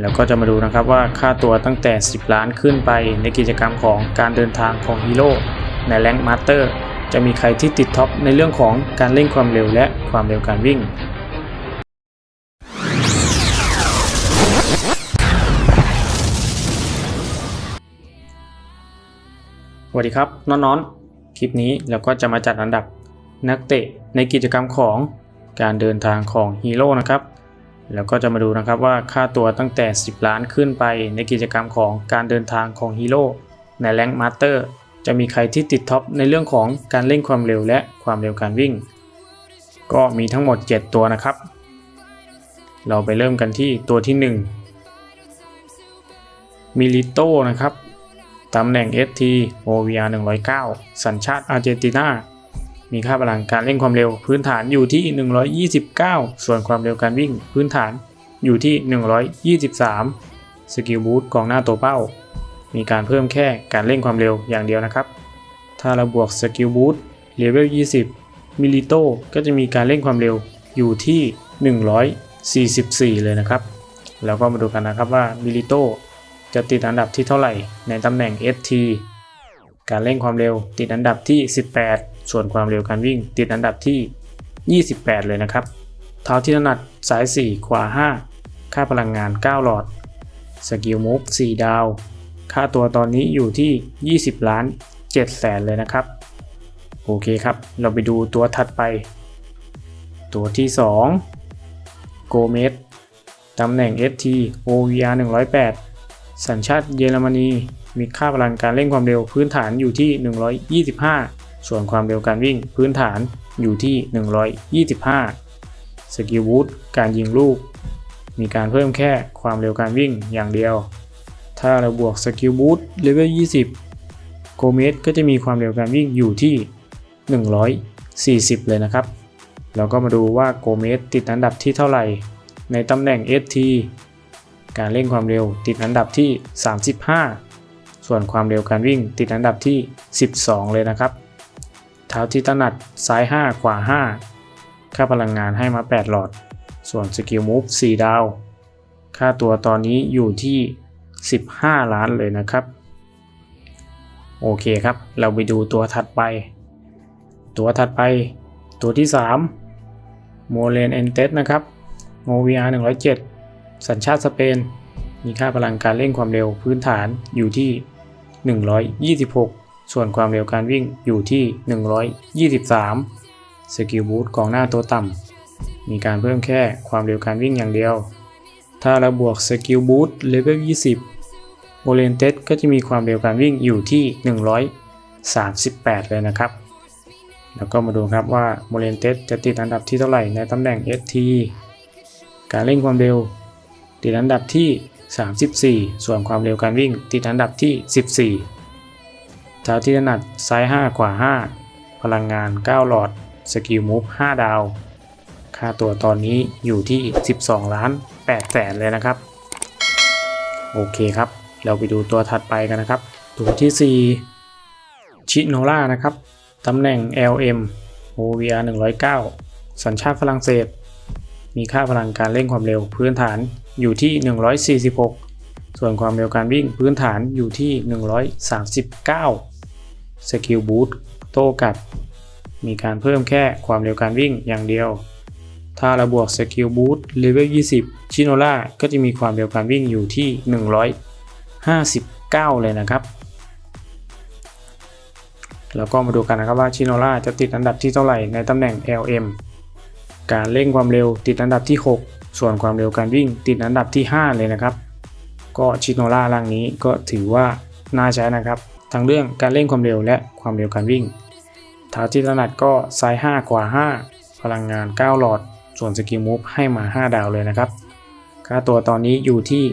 แล้วก็จะมาดูนะครับว่าค่าตัวตั้งแต่ 10 ล้านขึ้นไปในกิจกรรมของการเดินทางของฮีโร่ในแรงมาสเตอร์จะมีใครที่ติดท็อปในเรื่องของการเร่งความเร็วและความเร็วการวิ่ง สวัสดีครับน้องๆคลิปนี้เราก็จะมาจัดอันดับนักเตะในกิจกรรมของการเดินทางของฮีโร่นะครับ แล้วก็จะมาดูนะครับว่าค่าตัวตั้งแต่ 10 ล้านขึ้นไปในกิจกรรมของการเดินทางของฮีโร่ในแรงมาสเตอร์จะมีใครที่ติดท็อปในเรื่องของการเร่งความเร็วและความเร็วการวิ่ง ก็มีทั้งหมด 7 ตัวนะครับ เราไปเริ่มกันที่ตัวที่ 1 มิลิโตนะครับ ตำแหน่ง ST OVR 109 สัญชาติอาร์เจนตินา มีค่าพลังการเร่งความเร็ว พื้นฐานอยู่ที่ 129 ส่วนความเร็วการวิ่ง พื้นฐานอยู่ที่ 123 สกิลบูทกองหน้าตัวเป้า มีการเพิ่มแค่การเร่งความเร็วอย่างเดียวนะครับ ถ้าเราบวกสกิลบูทเลเวล 20 มิลิโตก็จะมีการเร่งความเร็วอยู่ที่ 144 เลยนะครับ แล้วก็มาดูกันนะครับว่ามิลิโตจะติดอันดับที่เท่าไหร่ในตำแหน่ง ST การเร่งความเร็วติดอันดับที่ 18 ส่วนความเร็วการวิ่งติดอันดับที่ 28 เลยนะครับ เท้าที่ถนัดสาย 4 ขวา 5 ค่าพลังงาน 9 หลอด สกิลมูฟ 4 ดาว ค่าตัวตอนนี้อยู่ที่ 20 ล้าน7แสนเลยนะครับ โอเคครับ เราไปดูตัวถัดไป ตัวที่ 2 โกเมสตำแหน่ง ST OVR 108 สัญชาติเยอรมนี มีค่าพลังการเร่งความเร็วพื้นฐานอยู่ที่ 125 ส่วนความเร็วการวิ่งพื้นฐานอยู่ที่ 125 สกิลวูดการยิงลูก มีการเพิ่มแค่ความเร็วการวิ่งอย่างเดียว ถ้าเราบวกสกิลบูทเลเวล 20 โกเมสก็จะมีความเร็วการวิ่งอยู่ที่ 140 เลยนะครับแล้วก็มาดูว่าโกเมสติดอันดับที่เท่าไหร่ ในตำแหน่ง ST การเร่งความเร็วติดอันดับที่ 35 ส่วนความเร็วการวิ่งติดอันดับที่ 12 เลยนะครับ ท้าที่ถนัดซ้าย 5 ขวา 5 ค่าพลังงานให้มา 8 หลอด ส่วนสกิลมูฟ4 ดาว ค่าตัวตอนนี้อยู่ที่ 15 ล้านเลยนะครับ โอเคครับ เราไปดูตัวถัดไป ตัวถัดไป ตัวที่ 3 โมเลนเอนเตสนะครับ OVR 107 สัญชาติสเปน มีค่าพลังการเร่งความเร็วพื้นฐานอยู่ที่ 126 ส่วนความเร็วการวิ่งอยู่ที่ 123 สกิลบูทกองหน้าตัวต่ำ มีการเพิ่มแค่ความเร็วการวิ่งอย่างเดียว ถ้าเราบวกสกิลบูทเลเวล20โมเลนเตสก็จะมีความเร็วการวิ่งอยู่ที่ 138 เลยนะครับ แล้วก็มาดูครับว่าโมเลนเตสจะติดอันดับที่เท่าไหร่ในตำแหน่ง ST การเร่งความเร็ว ติดอันดับที่ 34 ส่วนความเร็วการวิ่งติดอันดับที่ 14 เท้าที่ถนัดซ้าย 5 ขวา 5 พลังงาน 9 หลอด สกิลมูฟ 5 ดาว ค่าตัวตอนนี้อยู่ที่ 12 ล้าน8แสนเลยนะครับ โอเคครับ เราไปดูตัวถัดไปกันนะครับ ตัวที่ 4 ชิโนล่านะครับ ตำแหน่ง LM OVR 109 สัญชาติฝรั่งเศส มีค่าพลังการเร่งความเร็วพื้นฐานอยู่ที่ 146 ส่วนความเร็วการวิ่งพื้นฐานอยู่ที่ 139 สกิลบูทโต้กลับ มีการเพิ่มแค่ความเร็วการวิ่งอย่างเดียว ถ้าเราบวกสกิลบูทเลเวล 20 ชิโนล่าก็จะมีความเร็วการวิ่งอยู่ที่ 159 เลยนะครับ แล้วก็มาดูกันนะครับว่าชิโนล่าจะติดอันดับที่เท่าไหร่ในตำแหน่ง LM การเร่งความเร็วติดอันดับที่ 6 ส่วนความเร็วการวิ่งติดอันดับที่ 5 เลยนะครับ ก็ชิโนล่าร่างนี้ก็ถือว่าน่าใช้นะครับ ทั้งเรื่องการเร่งความเร็วและความเร็วการวิ่งเท้าที่ถนัดก็ซ้าย 5 ขวา 5 พลังงาน 9 หลอด ส่วนสกิลมูฟให้มา 5 ดาวเลยนะครับ ค่าตัวตอนนี้อยู่ที่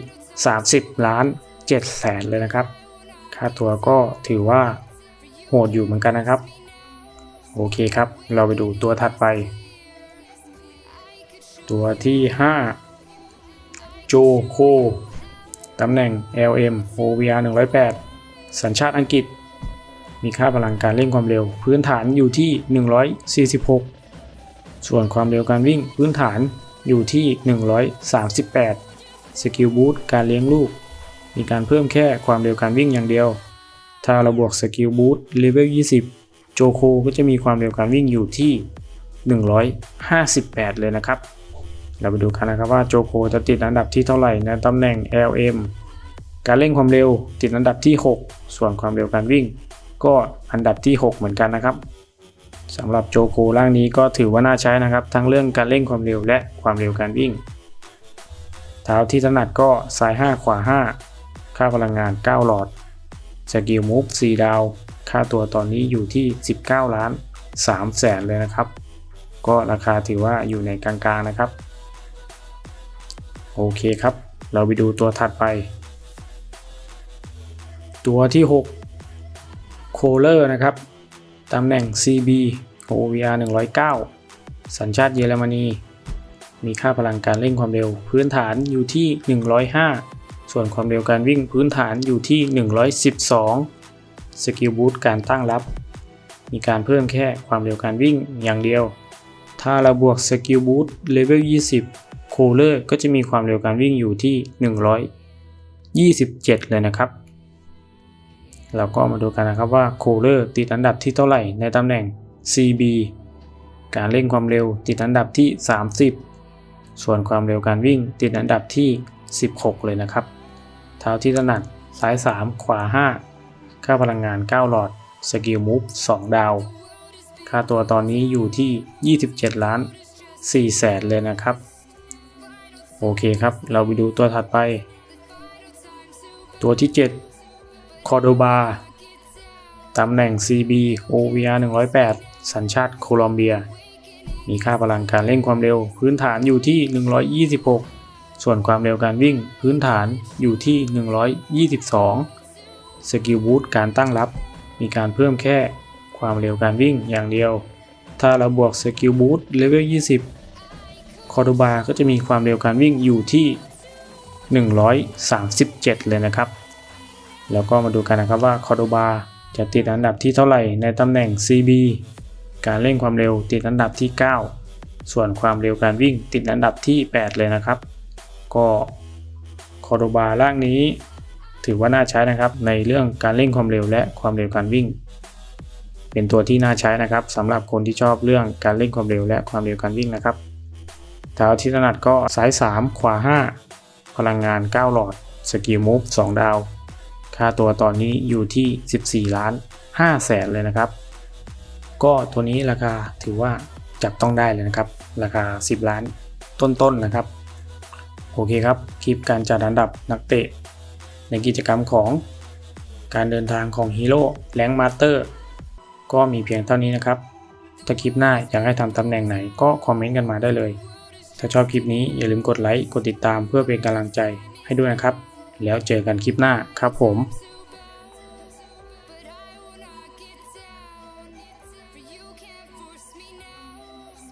30 ล้าน7แสนเลยนะครับ ค่าตัวก็ถือว่าโหดอยู่เหมือนกันนะครับ โอเคครับ เราไปดูตัวถัดไป ตัวที่ 5 โจโคตำแหน่ง LM OVR 108 สัญชาติอังกฤษ มีค่าพลังการเร่งความเร็ว พื้นฐานอยู่ที่ 146 ส่วนความเร็วการวิ่งพื้นฐานอยู่ที่ 138 สกิลบูทการเลี้ยงลูก มีการเพิ่มแค่ความเร็วการวิ่งอย่างเดียว ถ้าเราบวกสกิลบูทเลเวล 20 โจโคก็จะมีความเร็วการวิ่งอยู่ที่ 158 เลยนะครับ เราไปดูกันนะครับว่าโจโคจะติดอันดับที่เท่าไหร่ในตำแหน่ง LM การเร่งความเร็วติดอันดับที่ 6 ส่วนความเร็วการวิ่ง ก็อันดับที่ 6 เหมือนกันนะครับสำหรับโจโคร่างนี้ก็ถือว่าน่าใช้นะครับ ทั้งเรื่องการเร่งความเร็วและความเร็วการวิ่ง เท้าที่ถนัดก็ซ้าย 5 ขวา 5 ค่าพลังงาน 9 หลอดสกิลมูฟ4ดาว ค่าตัวตอนนี้อยู่ที่ 19 ล้าน3แสนเลยนะครับ ก็ราคาถือว่าอยู่ในกลางๆนะครับ โอเคครับ เราไปดูตัวถัดไป ตัวที่ 6 โคเลอร์นะครับตำแหน่ง CB OVR 109 สัญชาติเยอรมนี มีค่าพลังการเร่งความเร็ว พื้นฐานอยู่ที่ 105 ส่วนความเร็วการวิ่งพื้นฐานอยู่ที่ 112 สกิลบูทการตั้งรับ มีการเพิ่มแค่ความเร็วการวิ่งอย่างเดียว ถ้าเราบวกสกิลบูทเลเวล 20 โคเลอร์ก็จะมีความเร็วการวิ่งอยู่ที่ 127 เลยนะครับ เราก็มาดูกันนะครับว่าโคเลอร์ติดอันดับที่เท่าไหร่ในตำแหน่ง CB การเร่งความเร็วติดอันดับที่ 30 ส่วนความเร็วการวิ่งติดอันดับที่ 16 เลยนะครับ เท้าที่ถนัดซ้าย 3 ขวา 5 ค่าพลังงาน 9 หลอด สกิลมูฟ 2 ดาว ค่าตัวตอนนี้อยู่ที่ 27 ล้าน4แสนเลยนะครับ โอเคครับ เราไปดูตัวถัดไป ตัวที่ 7 คอร์โดบา ตำแหน่ง CB OVR 108 สัญชาติโคลอมเบีย มีค่าพลังการเร่งความเร็ว พื้นฐานอยู่ที่ 126 ส่วนความเร็วการวิ่งพื้นฐานอยู่ที่ 122 สกิลบูทการตั้งรับ มีการเพิ่มแค่ความเร็วการวิ่งอย่างเดียว ถ้าเราบวกสกิลบูทเลเวล 20 คอร์โดบา ก็จะมีความเร็วการวิ่งอยู่ที่ 137 เลยนะครับ แล้วก็มาดูกันนะครับว่าคอร์โดบาจะติดอันดับที่เท่าไหร่ในตำแหน่ง CB การเร่งความเร็วติดอันดับที่ 9 ส่วนความเร็วการวิ่งติดอันดับที่ 8 เลยนะครับ ก็คอร์โดบาร่างนี้ ถือว่าน่าใช้นะครับในเรื่องการเร่งความเร็วและความเร็วการวิ่ง เป็นตัวที่น่าใช้นะครับสำหรับคนที่ชอบเรื่องการเร่งความเร็วและความเร็วการวิ่งนะครับเท้าที่ถนัดก็ซ้าย 3 ขวา 5 พลังงาน 9 หลอด สกิลมูฟ 2 ดาว ค่าตัวตอนนี้อยู่ที่ 14 ล้าน5แสนเลยนะครับ ก็ตัวนี้ราคาถือว่าจับต้องได้เลยนะครับ ราคา 10 ล้านต้นๆนนะครับ โอเคครับ คลิปการจัดอันดับนักเตะ ในกิจกรรมของการเดินทางของฮีโร่แรงมาสเตอร์ก็มีเพียงเท่านี้นะครับ ถ้าคลิปหน้าอยากให้ทำตำแหน่งไหนก็คอมเมนต์กันมาได้เลย ถ้าชอบคลิปนี้อย่าลืมกดไลค์ กดติดตามเพื่อเป็นกำลังใจให้ด้วยนะครับ แล้วเจอกันคลิปหน้าครับผม